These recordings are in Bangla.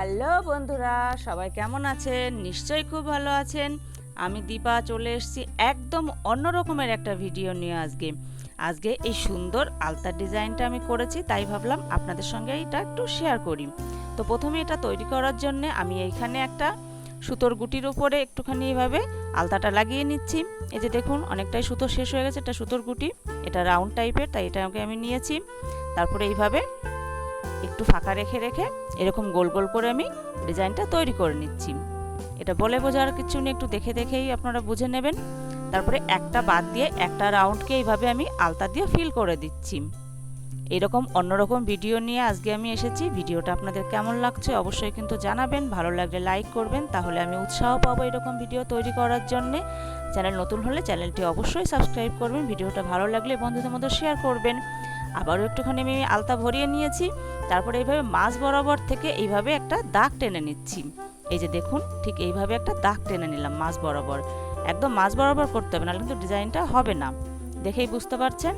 হ্যালো বন্ধুরা, সবাই কেমন আছেন? নিশ্চয়ই খুব ভালো আছেন। আমি দীপা চলে এসেছি একদম অন্য রকমের একটা ভিডিও নিয়ে আজকে। আজকে এই সুন্দর আলতার ডিজাইনটা আমি করেছি, তাই ভাবলাম আপনাদের সঙ্গে এটা একটু শেয়ার করি। তো প্রথমে এটা তৈরি করার জন্য আমি এইখানে একটা সুতোর গুটির উপরে একটুখানি এইভাবে আলতাটা লাগিয়ে নিচ্ছি। এই যে দেখুন, অনেকটাই সুতো শেষ হয়ে গেছে, এটা সুতোর গুটি। এটা রাউন্ড টাইপের, তাই এটাকে আমি নিয়েছি। তারপরে এইভাবে একটু ফাঁকা রেখে রেখে এরকম গোল গোল করে আমি ডিজাইনটা তৈরি করে নিচ্ছি। এটা বলে বোঝার কিছু নেই, একটু দেখে দেখেই আপনারা বুঝে নেবেন। তারপরে একটা বাদ দিয়ে একটা রাউন্ডকে এইভাবে আমি আলতা দিয়ে ফিল করে দিচ্ছি। এরকম অন্যরকম ভিডিও নিয়ে আজকে আমি এসেছি। ভিডিওটা আপনাদের কেমন লাগছে অবশ্যই কিন্তু জানাবেন। ভালো লাগলে লাইক করবেন, তাহলে আমি উৎসাহ পাবো এরকম ভিডিও তৈরি করার জন্যে। চ্যানেল নতুন হলে চ্যানেলটি অবশ্যই সাবস্ক্রাইব করবেন, ভিডিওটা ভালো লাগলে বন্ধুদের মধ্যে শেয়ার করবেন। আবারও একটুখানি আমি আলতা ভরিয়ে নিয়েছি। তারপরে এইভাবে মাছ বরাবর থেকে এইভাবে একটা দাগ টেনে নিচ্ছি। এই যে দেখুন, ঠিক এইভাবে একটা দাগ টেনে নিলাম মাছ বরাবর। একদম মাছ বরাবর করতে হবে না কিন্তু ডিজাইনটা হবে না। দেখেই বুঝতে পারছেন?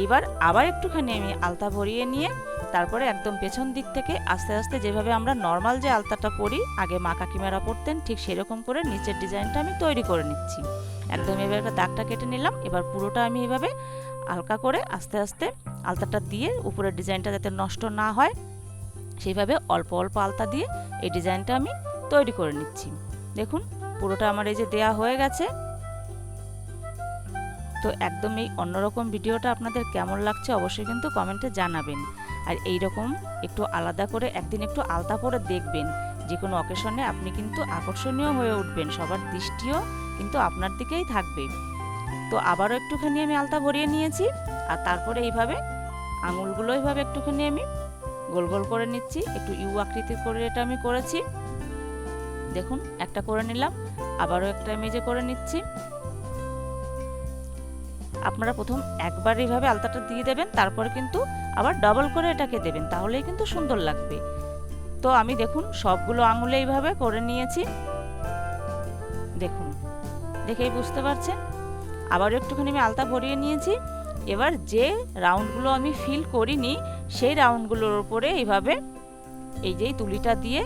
এইবার আবার একটুখানি আমি আলতা ভরিয়ে নিয়ে, তারপরে একদম পেছন দিক থেকে আস্তে আস্তে যেভাবে আমরা নর্মাল যে আলতাটা পরি, আগে মা কাকিমারা পরতেন, ঠিক সেরকম করে নিচের ডিজাইনটা আমি তৈরি করে নিচ্ছি। একদম এভাবে একটা দাগটা কেটে নিলাম, এবার পুরোটা আমি এভাবে হালকা করে আস্তে আস্তে আলতাটা দিয়ে উপরের ডিজাইনটা যাতে নষ্ট না হয়, সেইভাবে অল্প অল্প আলতা দিয়ে এই ডিজাইনটা আমি তৈরি করে নিচ্ছি। দেখুন, পুরোটা আমার এই যে দেয়া হয়ে গেছে। তো একদম এই অন্যরকম ভিডিওটা আপনাদের কেমন লাগছে অবশ্যই কিন্তু কমেন্টে জানাবেন। আর এই রকম একটু আলাদা করে একদিন একটু আলতা পরে দেখবেন। যে কোনো অকেশনে আপনি কিন্তু আকর্ষণীয় হয়ে উঠবেন, সবার দৃষ্টিও কিন্তু আপনার দিকেই থাকবে। তো আবারও একটুখানি আমি আলতা ভরিয়ে নিয়েছি। আর তারপরে এইভাবে আঙুলগুলো এইভাবে একটুখানি আমি গোল গোল করে নিচ্ছি। একটু ইউ আকৃতির করে এটা আমি করেছি। দেখুন, একটা করে নিলাম, আবারও একটা যে করে নিচ্ছি। আপনারা প্রথম একবার এইভাবে আলতাটা দিয়ে দেবেন, তারপরে কিন্তু আবার ডাবল করে এটাকে দেবেন, তাহলেই কিন্তু সুন্দর লাগবে। তো আমি দেখুন, সবগুলো আঙুলে এইভাবে করে নিয়েছি। দেখুন, দেখেই বুঝতে পারছেন? আবার একটুখানি আমি আলতা ভরিয়ে নিয়েছি। এবার যে রাউন্ডগুলো আমি ফিল করিনি, সেই রাউন্ডগুলোর উপরে এইভাবে এই যেই তুলিটা দিয়ে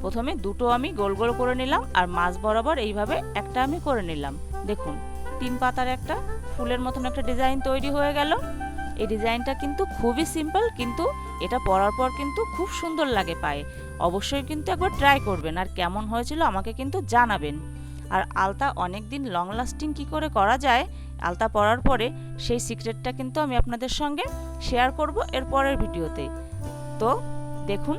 প্রথমে দুটো আমি গোল গোল করে নিলাম আর মাছ বরাবর এইভাবে একটা আমি করে নিলাম। দেখুন, তিন পাতার একটা ফুলের মতন একটা ডিজাইন তৈরি হয়ে গেল। এই ডিজাইনটা কিন্তু খুবই সিম্পল কিন্তু এটা পরার পর কিন্তু খুব সুন্দর লাগে পায়ে। অবশ্যই কিন্তু একবার ট্রাই করবেন আর কেমন হয়েছিল আমাকে কিন্তু জানাবেন। আর আলতা অনেক দিন লং লাস্টিং কি করে করা যায় আলতা পরার পরে সেই সিক্রেটটা কিন্তু আমি আপনাদের সঙ্গে শেয়ার করব এর পরের ভিডিওতে। তো দেখুন,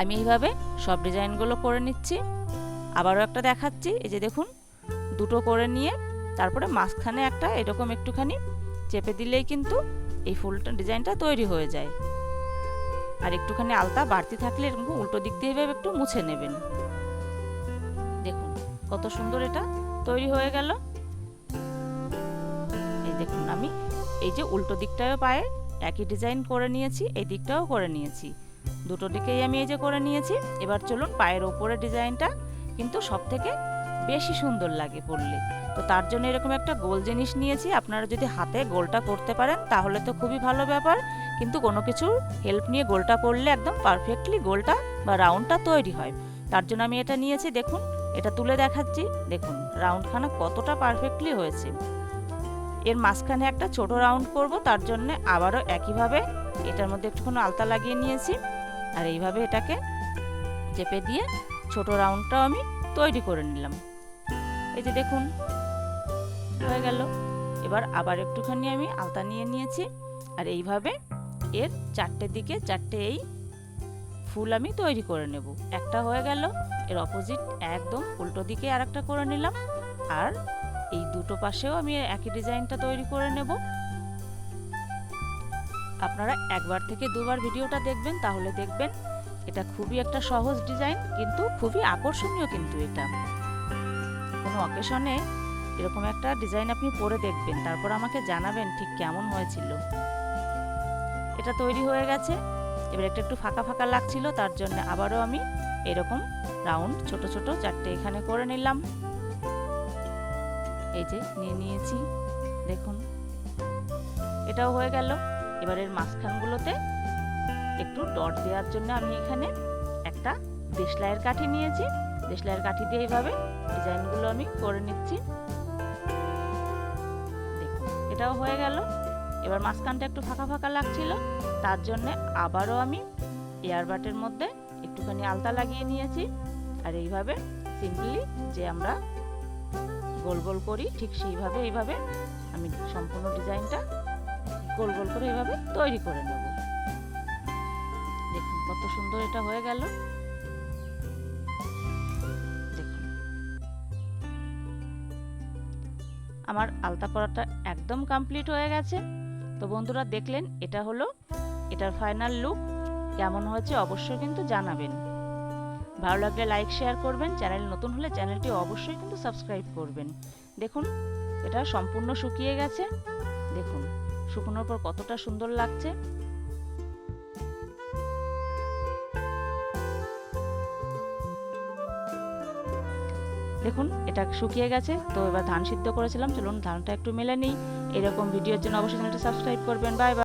আমি এইভাবে সব ডিজাইনগুলো করে নিচ্ছি। আবারও একটা দেখাচ্ছি, এই যে দেখুন, দুটো করে নিয়ে তারপরে মাঝখানে একটা এরকম একটুখানি চেপে দিলেই কিন্তু এই ফুলটা, ডিজাইনটা তৈরি হয়ে যায়। আর একটুখানি আলতা বাড়তি থাকলে এরকম উল্টো দিক দিয়ে এভাবে একটু মুছে নেবেন। দেখুন, কত সুন্দর এটা তৈরি হয়ে গেল। দেখুন, আমি এই যে উল্টো দিকটাও পায়ে একই ডিজাইন করে নিয়েছি, এই দিকটাও করে নিয়েছি। দুটো দিকেই আমি এই যে করে নিয়েছি, এবার চলুন পায়ের ওপরে ডিজাইনটা কিন্তু সব থেকে বেশি সুন্দর লাগে পরলে। তো তার জন্য এরকম একটা গোল জিনিস নিয়েছি, আপনারা যদি হাতে গোলটা করতে পারেন তাহলে তো খুবই ভালো ব্যাপার, কিন্তু কোনো কিছুর হেল্প নিয়ে গোলটা করলে একদম পারফেক্টলি গোলটা বা রাউন্ডটা তৈরি হয়। তার জন্য আমি এটা নিয়েছি, দেখুন, এটা তুলে দেখাচ্ছি, দেখুন রাউন্ডখানা কতটা পারফেক্টলি হয়েছে। এর মাঝখানে একটা ছোট রাউন্ড করব, তার জন্য আবারও একইভাবে এটার মধ্যে একটুখানি আলতা লাগিয়ে নিয়েছি। আর এইভাবে এটাকে চেপে দিয়ে ছোট রাউন্ডটাও আমি তৈরি করে নিলাম। এই যে দেখুন, হয়ে গেল। এবার আবার একটুখানি আমি আলতা নিয়ে নিয়েছি। আর এইভাবে এর চারটে দিকে চারটে এই ফুল আমি তৈরি করে নেব। একটা হয়ে গেল, এর অপোজিট একদম উল্টো দিকে আর একটা করে নিলাম। আর এই দুটো পাশেও আমি একই ডিজাইনটা তৈরি করে নেব। আপনারা একবার থেকে দুবার ভিডিওটা দেখবেন, তাহলে দেখবেন এটা খুবই একটা সহজ ডিজাইন, কিন্তু খুবই আকর্ষণীয় কিন্তু এটা। কোনো অকেশনে এরকম একটা ডিজাইন আপনি পরে দেখবেন, তারপর আমাকে জানাবেন ঠিক কেমন হয়েছিল। এটা তৈরি হয়ে গেছে, এবার একটা একটু ফাঁকা ফাঁকা লাগছিল, তার জন্য আবারও আমি এরকম রাউন্ড, ছোট ছোট চারটে এখানে করে নিলাম। এই যে নিয়ে নিয়েছি, দেখুন। এটাও হয়ে গেল। এবার এর মাঝখানগুলোতে একটু ডট দেওয়ার জন্য আমি এখানে একটা দেশলাইয়ের কাঠি নিয়েছি। দেশলাইয়ের কাঠি দিয়ে এইভাবে ডিজাইনগুলো আমি করে নিচ্ছি। দেখুন, এটাও হয়ে গেল। এবার মাঝখানটা একটু ফাঁকা ফাঁকা লাগছিল, তার জন্যে আবারও আমি এয়ারবাটের মধ্যে একটুখানি আলতা লাগিয়ে নিয়েছি। আর এইভাবে সিম্পলি যে আমরা গোল গোল করি, ঠিক সেইভাবে, এইভাবে আমি সম্পূর্ণ ডিজাইনটা গোল গোল করে এইভাবে তৈরি করে নেব। দেখুন কত সুন্দর এটা হয়ে গেল। দেখুন। আমার আলতা পরাটা একদম কমপ্লিট হয়ে গেছে। তো বন্ধুরা দেখলেন, এটা হলো, এটার ফাইনাল লুক কেমন হয়েছে অবশ্যই কিন্তু জানাবেন। ভালো লাগলে লাইক শেয়ার করবেন। চ্যানেল নতুন হলে চ্যানেলটি অবশ্যই কিন্তু সাবস্ক্রাইব করবেন। দেখুন, এটা সম্পূর্ণ শুকিয়ে গেছে। দেখুন, শুকনোর পর কতটা সুন্দর লাগছে। দেখুন, এটা শুকিয়ে গেছে। তো এবার ধান সিদ্ধ করেছিলাম। চলুন, ধানটা একটু মেলে নিই। এরকম ভিডিওর জন্য অবশ্যই চ্যানেলটা সাবস্ক্রাইব করবেন। Bye bye